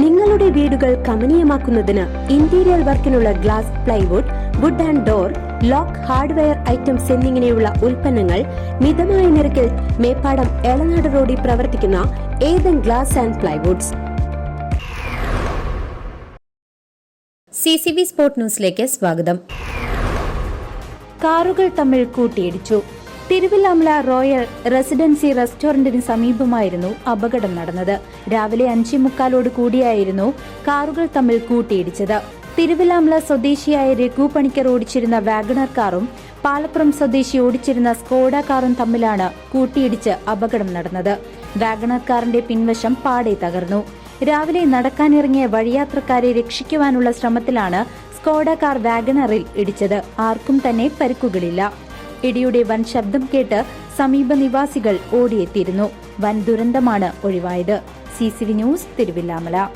നിങ്ങളുടെ വീടുകൾ കമനീയമാക്കുന്നതിന് interior വർക്കിനുള്ള glass plywood wood and door lock hardware items എന്നിങ്ങനെയുള്ള ഉൽപ്പന്നങ്ങൾ മിതമായ നിരക്കിൽ മേപ്പാടം എളനാട് റോഡിൽ പ്രവർത്തിക്കുന്ന Ethan glass and plywoods C C B sport ന്യൂസിലേക്ക് സ്വാഗതം. കാറുകൾ തമ്മിൽ കൂട്ടിയിടിച്ചു. തിരുവില്ലാമല റോയൽ റെസിഡൻസി റെസ്റ്റോറന്റിന് സമീപമായിരുന്നു അപകടം നടന്നത്. രാവിലെ അഞ്ചേ മുക്കാലോട് കൂടിയായിരുന്നു കാറുകൾ തമ്മിൽ കൂട്ടിയിടിച്ചത്. തിരുവില്ലാമല സ്വദേശിയായ രഘു പണിക്കർ ഓടിച്ചിരുന്ന വാഗണർ കാറും പാലപ്പുറം സ്വദേശി ഓടിച്ചിരുന്ന സ്കോഡ കാറും തമ്മിലാണ് കൂട്ടിയിടിച്ച് അപകടം നടന്നത്. വാഗണർ കാറിന്റെ പിൻവശം പാടെ തകർന്നു. രാവിലെ നടക്കാനിറങ്ങിയ വഴിയാത്രക്കാരെ രക്ഷിക്കുവാനുള്ള ശ്രമത്തിലാണ് സ്കോഡ കാർ വാഗണറിൽ ഇടിച്ചത്. ആർക്കും തന്നെ പരിക്കുകളില്ല. ഇടിയുടെ വൻ ശബ്ദം കേട്ട് സമീപ നിവാസികൾ ഓടിയെത്തിയിരുന്നു. വൻ ദുരന്തമാണ് ഒഴിവായത്. C news Thiruvilwamala.